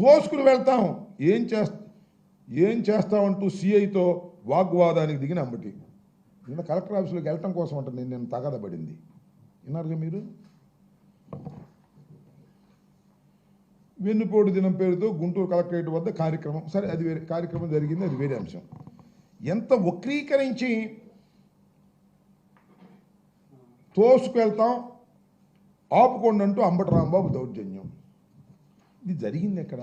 తోసుకుని వెళ్తాం. ఏం చేస్తా ఏం చేస్తామంటూ సిఐతో వాగ్వాదానికి దిగిన అమ్మటి నిన్న కలెక్టర్ ఆఫీసులోకి వెళ్ళటం కోసం అంట నేను నేను తగదబడింది విన్నారుగా మీరు? వెన్నుపోటు దినం పేరుతో గుంటూరు కలెక్టరేట్ వద్ద కార్యక్రమం. సరే అది వేరే కార్యక్రమం జరిగింది అది వేరే అంశం. ఎంత వక్రీకరించి తోసుకెళ్తాం ఆపుకోండి అంటూ అంబటి రాంబాబు దౌర్జన్యం. ఇది జరిగింది ఎక్కడ?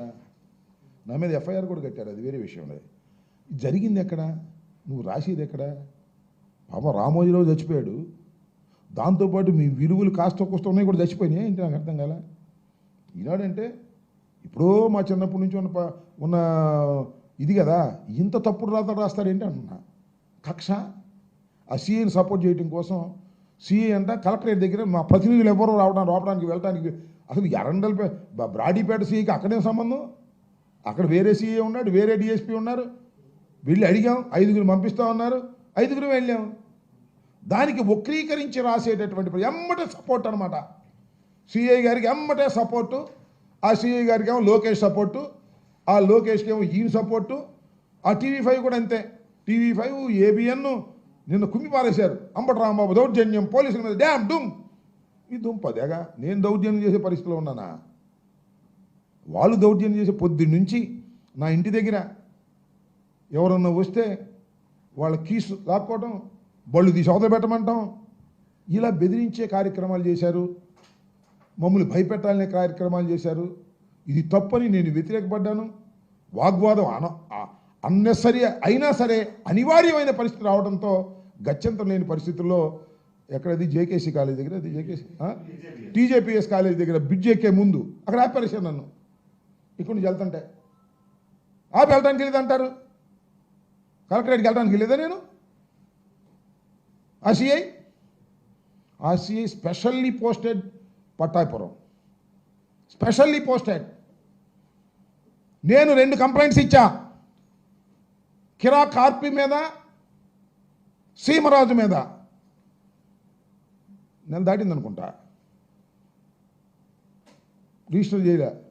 నా మీద ఎఫ్ఐఆర్ కూడా కట్టారు అది వేరే విషయం అది ఇది జరిగింది ఎక్కడ? నువ్వు రాసేది ఎక్కడ? పాప రామోజీరావు చచ్చిపోయాడు. దాంతోపాటు మీ విలువలు కాస్త కుస్త ఉన్నాయి కూడా చచ్చిపోయినాయి ఏంటి నాకు అర్థం కాల? ఈనాడంటే ఇప్పుడో మా చిన్నప్పటి నుంచి ఉన్న ఉన్న ఇది కదా ఇంత తప్పుడు రాతలు రాస్తాడేంటి అంటున్నా? కక్ష? ఆ సీఏని సపోర్ట్ చేయడం కోసం సీఏ అంట కలెక్టరేట్ దగ్గర మా ప్రతినిధులు ఎవరు రావడానికి రావడానికి వెళ్ళడానికి అసలు ఎరండల్ బ్రాడీపేట సీఈకి అక్కడే సంబంధం? అక్కడ వేరే సీఏ ఉన్నాడు వేరే డిఎస్పీ ఉన్నారు. వెళ్ళి అడిగాం ఐదుగురు పంపిస్తా ఉన్నారు ఐదుగురు వెళ్ళాం. దానికి వక్రీకరించి రాసేటటువంటి ఎమ్మటే సపోర్ట్ అనమాట సిఐ గారికి ఎమ్మటే సపోర్టు. ఆ సిఐ గారికి ఏమో లోకేష్ సపోర్టు. ఆ లోకేష్కి ఏమో ఈయన సపోర్టు. ఆ టీవీ ఫైవ్ కూడా అంతే. టీవీ ఫైవ్ ఏబిఎన్ నిన్న కుమ్మి పారేశారు అంబటి రాంబాబు దౌర్జన్యం పోలీసుల మీద డ్యామ్ డూమ్. ఈ దుంపదేగా నేను దౌర్జన్యం చేసే పరిస్థితిలో ఉన్నానా? వాళ్ళు దౌర్జన్యం చేసే పొద్దు నుంచి నా ఇంటి దగ్గర ఎవరన్నా వస్తే వాళ్ళ కీసు లాక్కోవటం బళ్ళు తీసి అవతల పెట్టమంటాం. ఇలా బెదిరించే కార్యక్రమాలు చేశారు. మమ్మల్ని భయపెట్టాలనే కార్యక్రమాలు చేశారు. ఇది తప్పని నేను వ్యతిరేకపడ్డాను. వాగ్వాదం అన అన్నెసరీ అయినా సరే అనివార్యమైన పరిస్థితి రావడంతో గత్యంతరం లేని పరిస్థితుల్లో ఎక్కడది? జేకేసీ కాలేజ్ దగ్గర? అది జేకేసీ? టీజేపీఎస్ కాలేజ్ దగ్గర బిడ్జేకే ముందు. అక్కడ ఆపరేషన్ నన్ను. ఇక్కడ నుంచి వెళ్తుంటే. ఆపి వెళ్ళడానికి వెళ్ళేది అంటారు? కలెక్టరేట్కి వెళ్ళడానికి వెళ్ళేదా నేను? ఆ CI specially posted Pattapuram specially posted. నేను రెండు కంప్లైంట్స్ ఇచ్చా. కిరా కార్పి మీద సీమరాజు మీద. నెల దాటింది అనుకుంటా. రిజిస్టర్ చేయలే.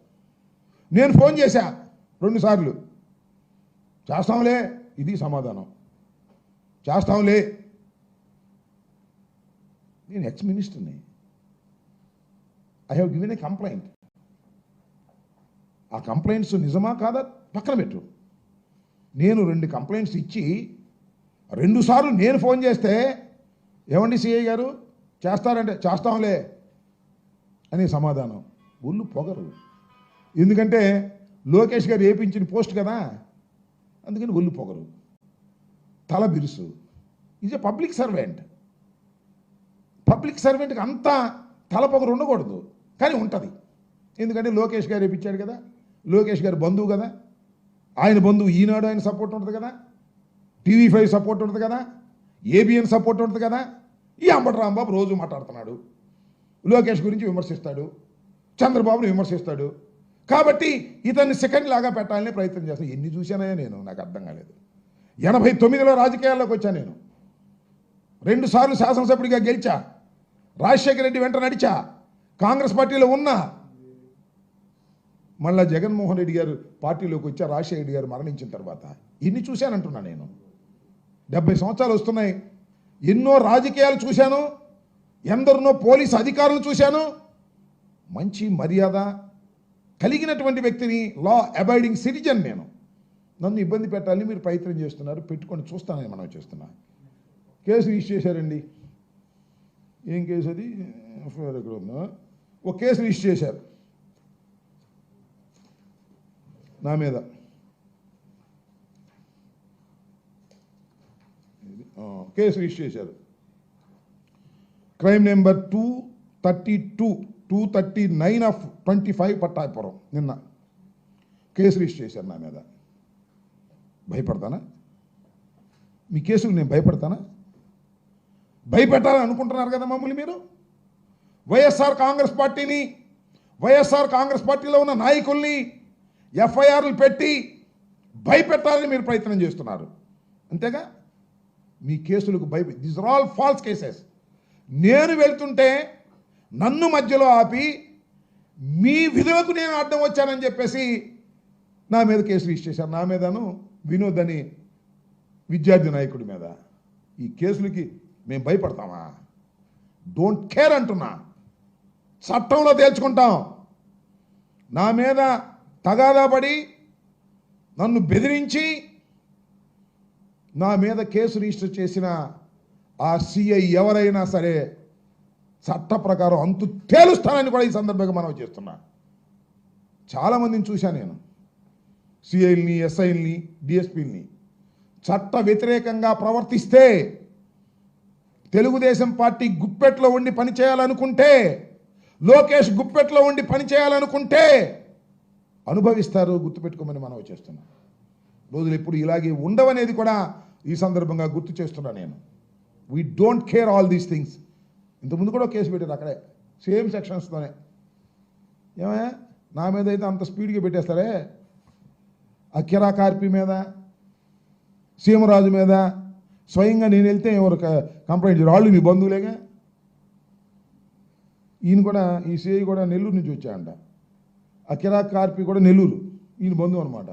నేను ఫోన్ చేశా రెండుసార్లు చేస్తాంలే ఇది సమాధానం. చేస్తాంలే. నేను ఎక్స్ మినిస్టర్ని I have given a complaint ఆ కంప్లైంట్స్ నిజమా కాదా? పక్కన పెట్టు. నేను రెండు కంప్లైంట్స్ ఇచ్చి రెండు సార్లు నేను ఫోన్ చేస్తే ఏమండి సిఐ గారు? చేస్తారంటే చేస్తాంలే అని సమాధానం. ఒళ్ళు పొగరు. ఎందుకంటే లోకేష్ గారు ఏపించిన పోస్ట్ కదా అందుకని ఒళ్ళు పొగరు. తల బిరుసు. Is a public servant public సర్వెంట్కి అంతా తల పొగరు ఉండకూడదు కానీ ఉంటుంది. ఎందుకంటే లోకేష్ గారు ఇప్పించాడు కదా లోకేష్ గారి బంధువు కదా ఆయన బంధువు ఈనాడు ఆయన సపోర్ట్ ఉంటుంది కదా టీవీ ఫైవ్ సపోర్ట్ ఉంటుంది కదా ఏబిఎన్ సపోర్ట్ ఉంటుంది కదా ఈ అంబటి రాంబాబు రోజు మాట్లాడుతున్నాడు. లోకేష్ గురించి విమర్శిస్తాడు. చంద్రబాబును విమర్శిస్తాడు. కాబట్టి ఇతన్ని సెకండ్ లాగా పెట్టాలని ప్రయత్నం చేస్తాను. ఎన్ని చూశానో నేను? నాకు అర్థం కాలేదు. ఎనభై తొమ్మిదిలో రాజకీయాల్లోకి వచ్చాను నేను. రెండుసార్లు శాసనసభ్యుడిగా గెలిచా. రాజశేఖర రెడ్డి వెంట నడిచా. కాంగ్రెస్ పార్టీలో ఉన్నా. మళ్ళా జగన్మోహన్ రెడ్డి గారు పార్టీలోకి వచ్చా రాజశేఖర రెడ్డి గారు మరణించిన తర్వాత ఇన్ని చూశానంటున్నా నేను? డెబ్బై సంవత్సరాలు వస్తున్నాయి. ఎన్నో రాజకీయాలు చూశాను ఎందరినో పోలీస్ అధికారులు చూశాను. మంచి మర్యాద కలిగినటువంటి వ్యక్తిని లా అబైడింగ్ సిటిజన్ నేను. నన్ను ఇబ్బంది పెట్టాలని మీరు ప్రయత్నం చేస్తున్నారు పెట్టుకొని చూస్తానని మనం చేస్తున్నా. కేసు రిజిస్టర్ చేశారండి. ఏం కేసు అది? ఎఫ్ఐఆర్ ఎక్కడ ఉందా? ఒక కేసు రిజిస్టర్ చేశారు. నా మీద ఇది, ఆ, కేసు రిజిస్టర్ చేశారు. Crime number two thirty two two thirty nine of twenty five Pattapuram నిన్న కేసు రిజిస్టర్ చేశారు నా మీద. భయపడతానా? మీ కేసుకు నేను భయపడతానా? భయపెట్టాలని అనుకుంటున్నారు కదా మమ్మల్ని మీరు? వైఎస్ఆర్ కాంగ్రెస్ పార్టీని వైఎస్ఆర్ కాంగ్రెస్ పార్టీలో ఉన్న నాయకుల్ని ఎఫ్ఐఆర్లు పెట్టి భయపెట్టాలని మీరు ప్రయత్నం చేస్తున్నారు. అంతేగా? మీ కేసులకు భయ this are all false cases నేను వెళ్తుంటే నన్ను మధ్యలో ఆపి మీ విధులకు నేను అడ్డం వచ్చానని చెప్పేసి నా మీద కేసు రిజిస్టర్ చేశారు. నా మీదను వినోద్ అని విద్యార్థి నాయకుడి మీద. ఈ కేసులకి మేము భయపడతామా? డోంట్ కేర్ అంటున్నా. చట్టంలో తేల్చుకుంటాం. నా మీద తగాదా పడి నన్ను బెదిరించి నా మీద కేసు రిజిస్టర్ చేసిన ఆ సిఐ ఎవరైనా సరే చట్ట ప్రకారం అంతు తేలుస్తానని కూడా ఈ సందర్భంగా మనం చేస్తున్నా. చాలామందిని చూశాను నేను. సిఐల్ని ఎస్ఐల్ని డిఎస్పీల్ని. చట్ట వ్యతిరేకంగా ప్రవర్తిస్తే తెలుగుదేశం పార్టీ గుప్పెట్లో ఉండి పనిచేయాలనుకుంటే లోకేష్ గుప్పెట్లో ఉండి పనిచేయాలనుకుంటే అనుభవిస్తారు గుర్తుపెట్టుకోమని మనం చేస్తున్నాం. రోజులు ఎప్పుడు ఇలాగే ఉండవనేది కూడా ఈ సందర్భంగా గుర్తు చేస్తున్నా నేను. We don't care all these things ఇంతకుముందు కూడా కేసు పెట్టారు అక్కడే. సేమ్ సెక్షన్స్తోనే ఏమే? నా మీద అయితే అంత స్పీడ్గా పెట్టేస్తారే? అఖిరా కార్పీ కార్పి మీద సీమరాజు మీద స్వయంగా నేను వెళ్తే ఎవరు కంప్లైంట్ చేయరు వాళ్ళు మీ బంధువులేగా? ఈయన కూడా ఈ సిఐ కూడా నెల్లూరు నుంచి వచ్చాయంట అఖిరా కిరా కార్పి కూడా నెల్లూరు. ఈయన బంధువు అనమాట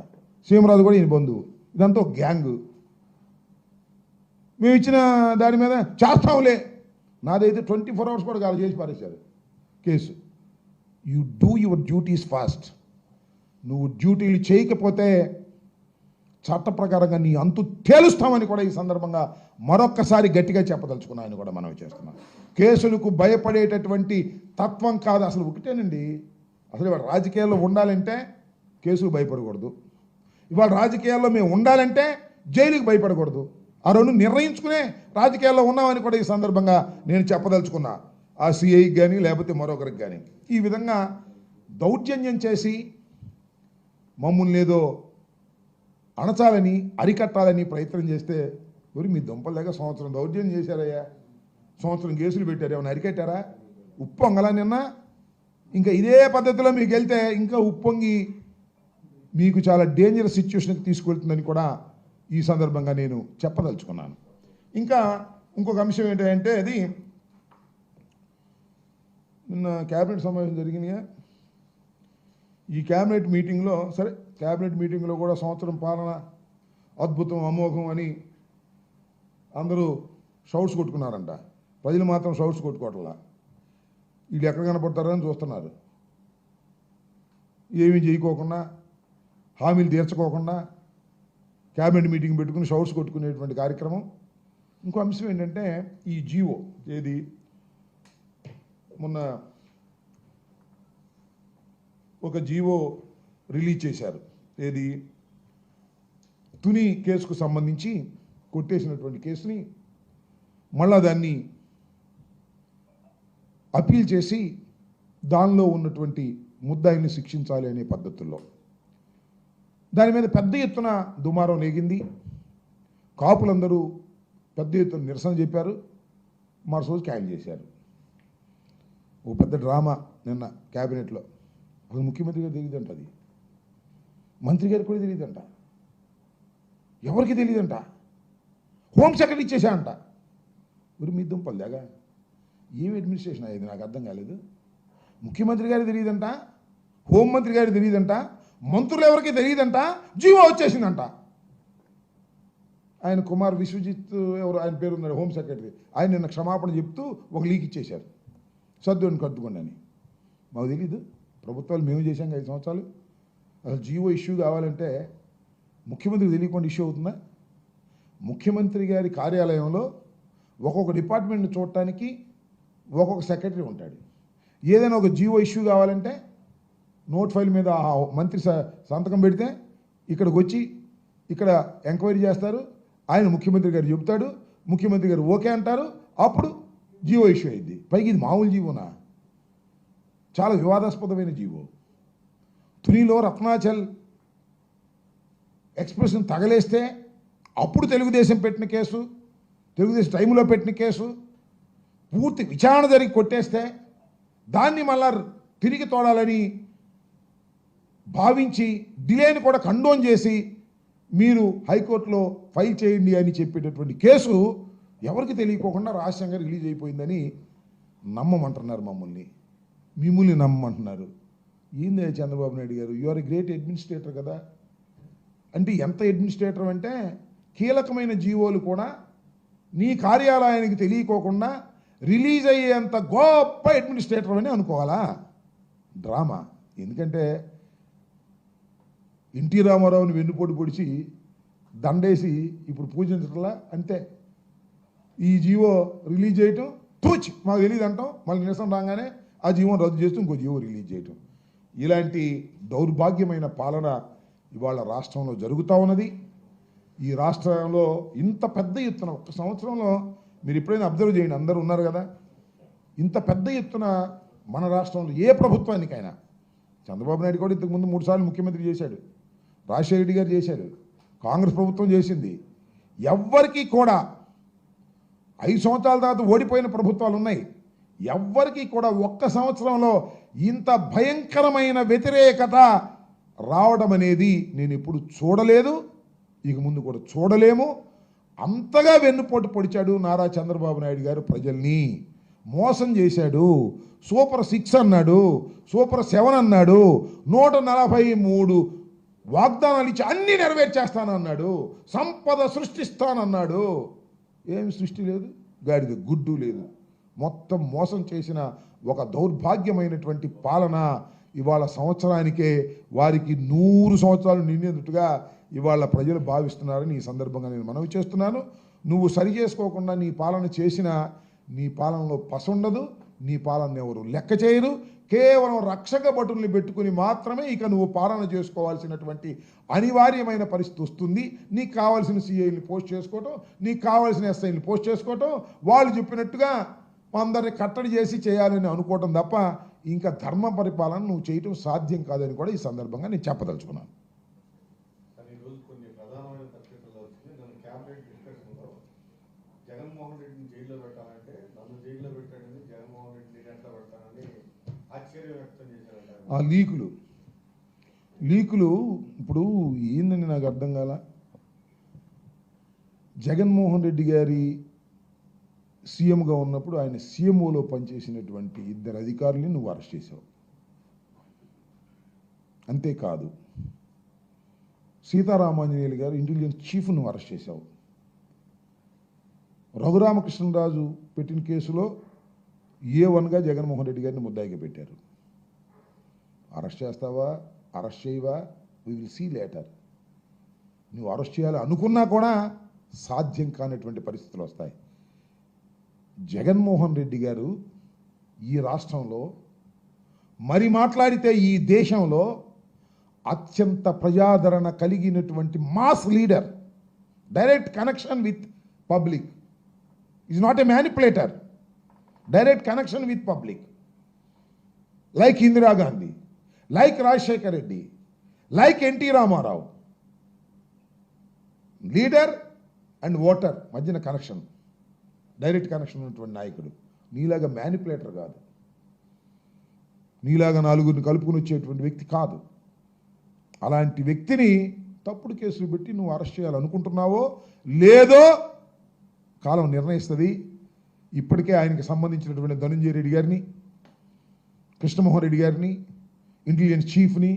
సీమరాజు కూడా ఈయన బంధువు. ఇదంతా ఒక గ్యాంగు. మేము ఇచ్చిన దాని మీద చేస్తాంలే. నాదైతే ట్వంటీ ఫోర్ అవర్స్ కూడా కాదు చేసి పారేశారు. Case. You do your duties fast నువ్వు డ్యూటీలు చేయకపోతే చట్ట ప్రకారంగా నీ అంతు తేలుస్తామని కూడా ఈ సందర్భంగా మరొక్కసారి గట్టిగా చెప్పదలుచుకున్నాయని కూడా మనం చేస్తున్నాం కేసులకు భయపడేటటువంటి తత్వం కాదు. అసలు ఒకటేనండి. అసలు ఇవాళ రాజకీయాల్లో ఉండాలంటే కేసుకు భయపడకూడదు. ఇవాళ రాజకీయాల్లో మేము ఉండాలంటే జైలుకి భయపడకూడదు. ఆ రెండు నిర్ణయించుకునే రాజకీయాల్లో ఉన్నామని కూడా ఈ సందర్భంగా నేను చెప్పదలుచుకున్నా. ఆ సిఐకి కానీ లేకపోతే మరొకరికి కానీ ఈ విధంగా దౌర్జన్యం చేసి మమ్మల్ని ఏదో అణచాలని అరికట్టాలని ప్రయత్నం చేస్తే మరి మీ దుంపలేక సంవత్సరం దౌర్జన్యం చేశారయ్యా? సంవత్సరం కేసులు పెట్టారు ఏమైనా అరికట్టారా? ఉప్పొంగలా నిన్న? ఇంకా ఇదే పద్ధతిలో మీకు వెళ్తే ఇంకా ఉప్పొంగి మీకు చాలా డేంజరస్ సిచ్యువేషన్కి తీసుకువెళ్తుందని కూడా ఈ సందర్భంగా నేను చెప్పదలుచుకున్నాను. ఇంకా ఇంకొక అంశం ఏంటంటే అది నిన్న క్యాబినెట్ సమావేశం జరిగినాయా? ఈ క్యాబినెట్ మీటింగ్లో సరే క్యాబినెట్ మీటింగ్లో కూడా సంవత్సరం పాలన అద్భుతం అమోఘం అని అందరూ షౌట్స్ కొట్టుకున్నారంట. ప్రజలు మాత్రం షౌట్స్ కొట్టుకోవట్లా. వీళ్ళు ఎక్కడ కనపడతారని చూస్తున్నారు. ఏమీ చేయకోకుండా హామీలు తీర్చుకోకుండా క్యాబినెట్ మీటింగ్ పెట్టుకుని షౌట్స్ కొట్టుకునేటువంటి కార్యక్రమం. ఇంకో అంశం ఏంటంటే ఈ జీవో ఏది? మొన్న ఒక జీవో రిలీజ్ చేశారు. ఏది? తుని కేసుకు సంబంధించి కొట్టేసినటువంటి కేసుని మళ్ళా దాన్ని అపీల్ చేసి దానిలో ఉన్నటువంటి ముద్దాయిని శిక్షించాలి అనే పద్ధతుల్లో. దాని మీద పెద్ద ఎత్తున దుమారం నేగింది కాపులందరూ పెద్ద ఎత్తున నిరసన చెప్పారు. మరుసోజు క్యాన్ చేశారు. ఓ పెద్ద డ్రామా నిన్న క్యాబినెట్లో. అది ముఖ్యమంత్రి గారు తెలియదంట అది. మంత్రి గారికి కూడా తెలియదంట. ఎవరికి తెలియదంట? హోమ్ సెక్రటరీ ఇచ్చేసాయంట మరి మీ దుంపలు దాగా ఏం అడ్మినిస్ట్రేషన్ అయ్యేది నాకు అర్థం కాలేదు. ముఖ్యమంత్రి గారు తెలియదంట. హోంమంత్రి గారు తెలియదంట. మంత్రులు ఎవరికి తెలియదంట జీవో వచ్చేసిందంట. ఆయన కుమార్ విశ్వజిత్ ఎవరు ఆయన పేరు ఉన్నారు హోమ్ సెక్రటరీ. ఆయన నిన్న క్షమాపణ చెప్తూ ఒక లీక్ ఇచ్చేశారు. సర్దుని కట్టుకోండి అని. మాకు తెలీదు. ప్రభుత్వాలు మేము చేశాం ఐదు సంవత్సరాలు. అసలు జీవో ఇష్యూ కావాలంటే ముఖ్యమంత్రికి తెలియకుండా ఇష్యూ అవుతుందా? ముఖ్యమంత్రి గారి కార్యాలయంలో ఒక్కొక్క డిపార్ట్మెంట్ని చూడటానికి ఒక్కొక్క సెక్రటరీ ఉంటాడు. ఏదైనా ఒక జీవో ఇష్యూ కావాలంటే నోట్ ఫైల్ మీద ఆ మంత్రి స- సంతకం పెడితే ఇక్కడికి వచ్చి ఇక్కడ ఎంక్వైరీ చేస్తారు. ఆయన ముఖ్యమంత్రి గారు చెబుతాడు. ముఖ్యమంత్రి గారు ఓకే అంటారు. అప్పుడు జీవో ఇష్యూ అయింది. పైకి ఇది మామూలు జీవోనా? చాలా వివాదాస్పదమైన జీవో. తునిలో రత్నాచల్ ఎక్స్ప్రెషన్ తగలేస్తే అప్పుడు తెలుగుదేశం పెట్టిన కేసు తెలుగుదేశం టైంలో పెట్టిన కేసు పూర్తి విచారణ జరిగి కొట్టేస్తే దాన్ని మళ్ళా తిరిగి తోడాలని భావించి డిలేని కూడా కండోన్ చేసి మీరు హైకోర్టులో ఫైల్ చేయండి అని చెప్పేటటువంటి కేసు ఎవరికి తెలియకోకుండా రహస్యంగా రిలీజ్ అయిపోయిందని నమ్మమంటున్నారు మమ్మల్ని. మిమ్మల్ని నమ్మమంటున్నారు. ఏంది Chandrababu Naidu garu? You are a great administrator కదా. అంటే ఎంత అడ్మినిస్ట్రేటర్ అంటే కీలకమైన జీవోలు కూడా నీ కార్యాలయానికి తెలియకోకుండా రిలీజ్ అయ్యేంత గొప్ప అడ్మినిస్ట్రేటర్ అని అనుకోవాలా? డ్రామా. ఎందుకంటే ఎన్టీ రామారావుని వెన్నుపోటు పొడిచి దండేసి ఇప్పుడు పూజించట్లా? అంతే. ఈ జీవో రిలీజ్ చేయటం తూచి. మాకు తెలియదు అంటాం. మళ్ళీ నిరసన రాగానే ఆ జీవో రద్దు చేస్తూ ఇంకో జీవో రిలీజ్ చేయటం. ఇలాంటి దౌర్భాగ్యమైన పాలన ఇవాళ రాష్ట్రంలో జరుగుతూ ఉన్నది. ఈ రాష్ట్రంలో ఇంత పెద్ద ఎత్తున ఒక్క సంవత్సరంలో మీరు ఎప్పుడైనా అబ్జర్వ్ చేయండి. అందరూ ఉన్నారు కదా. ఇంత పెద్ద ఎత్తున మన రాష్ట్రంలో ఏ ప్రభుత్వానికైనా చంద్రబాబు నాయుడు కూడా ఇంతకుముందు మూడు సార్లు ముఖ్యమంత్రి చేశాడు. రాజశేఖర రెడ్డి గారు చేశారు. కాంగ్రెస్ ప్రభుత్వం చేసింది. ఎవ్వరికీ కూడా ఐదు సంవత్సరాల తర్వాత ఓడిపోయిన ప్రభుత్వాలు ఉన్నాయి. ఎవ్వరికీ కూడా ఒక్క సంవత్సరంలో ఇంత భయంకరమైన వ్యతిరేకత రావడం అనేది నేను ఇప్పుడు చూడలేదు. ఇక ముందు కూడా చూడలేము. అంతగా వెన్నుపోటు పొడిచాడు నారా చంద్రబాబు నాయుడు గారు ప్రజల్ని. మోసం చేశాడు. సూపర్ సిక్స్ అన్నాడు. సూపర్ సెవెన్ అన్నాడు. నూట నలభై మూడు వాగ్దానాలు ఇచ్చి అన్నీ నెరవేర్చేస్తానన్నాడు. సంపద సృష్టిస్తానన్నాడు. ఏమి సృష్టి లేదు గాడిద గుడ్డు లేదు. మొత్తం మోసం చేసిన ఒక దౌర్భాగ్యమైనటువంటి పాలన ఇవాళ సంవత్సరానికే వారికి నూరు సంవత్సరాలు నిండినట్టుగా ఇవాళ ప్రజలు భావిస్తున్నారని ఈ సందర్భంగా నేను మనవి చేస్తున్నాను. నువ్వు సరి చేసుకోకుండా నీ పాలన చేసినా నీ పాలనలో పసుండదు నీ పాలన ఎవరు లెక్క చేయరు. కేవలం రక్షక భటుల్ని పెట్టుకుని మాత్రమే ఇక నువ్వు పాలన చేసుకోవాల్సినటువంటి అనివార్యమైన పరిస్థితి వస్తుంది. నీకు కావాల్సిన సిఐని పోస్ట్ చేసుకోవటం నీకు కావాల్సిన ఎస్ఐని పోస్ట్ చేసుకోవటం వాళ్ళు చెప్పినట్టుగా అందరిని కట్టడి చేసి చేయాలని అనుకోవటం తప్ప ఇంకా ధర్మ పరిపాలన నువ్వు చేయటం సాధ్యం కాదని కూడా ఈ సందర్భంగా నేను చెప్పదలుచుకున్నాను. జగన్మోహన్ రెడ్డిని జైల్లో పెట్టాలంటే నన్ను జైల్లో పెట్టాడని జగన్మోహన్ రెడ్డి ఆ లీకులు. లీకులు ఇప్పుడు ఏందని నాకు అర్థం కాల? జగన్మోహన్ రెడ్డి గారి సీఎంగా ఉన్నప్పుడు ఆయన సీఎంఓలో పనిచేసినటువంటి ఇద్దరు అధికారుల్ని నువ్వు అరెస్ట్ చేసావు. అంతేకాదు సీతారామాంజనేయులు గారు ఇంటెలిజెన్స్ చీఫ్ నువ్వు అరెస్ట్ చేశావు. రఘురామకృష్ణరాజు పెట్టిన కేసులో ఏ వన్గా జగన్మోహన్ రెడ్డి గారిని ముద్దాయిగా పెట్టారు? అరెస్ట్ చేస్తావా? అరెస్ట్ చేయవా? వి విల్ సీ లేటర్ నువ్వు అరెస్ట్ చేయాలి అనుకున్నా కూడా సాధ్యం కానటువంటి పరిస్థితులు వస్తాయి. జగన్మోహన్ రెడ్డి గారు ఈ రాష్ట్రంలో మరి మాట్లాడితే ఈ దేశంలో అత్యంత ప్రజాదరణ కలిగినటువంటి mass leader direct connection with public is not a manipulator direct connection with public. Like Indira Gandhi like Rajasekhar Reddy like NT Ramarao. Leader and voter మధ్యన కనెక్షన్ డైరెక్ట్ కనెక్షన్ ఉన్నటువంటి నాయకుడు. నీలాగా మ్యానిపులేటర్ కాదు. నీలాగా నలుగురిని కలుపుకుని వచ్చేటువంటి వ్యక్తి కాదు. అలాంటి వ్యక్తిని తప్పుడు కేసులు పెట్టి నువ్వు అరెస్ట్ చేయాలనుకుంటున్నావో లేదో కాలం నిర్ణయిస్తుంది. ఇప్పటికే ఆయనకి సంబంధించినటువంటి ధనుంజయ రెడ్డి గారిని కృష్ణమోహన్ రెడ్డి గారిని ఇంటెలిజెన్స్ చీఫ్ని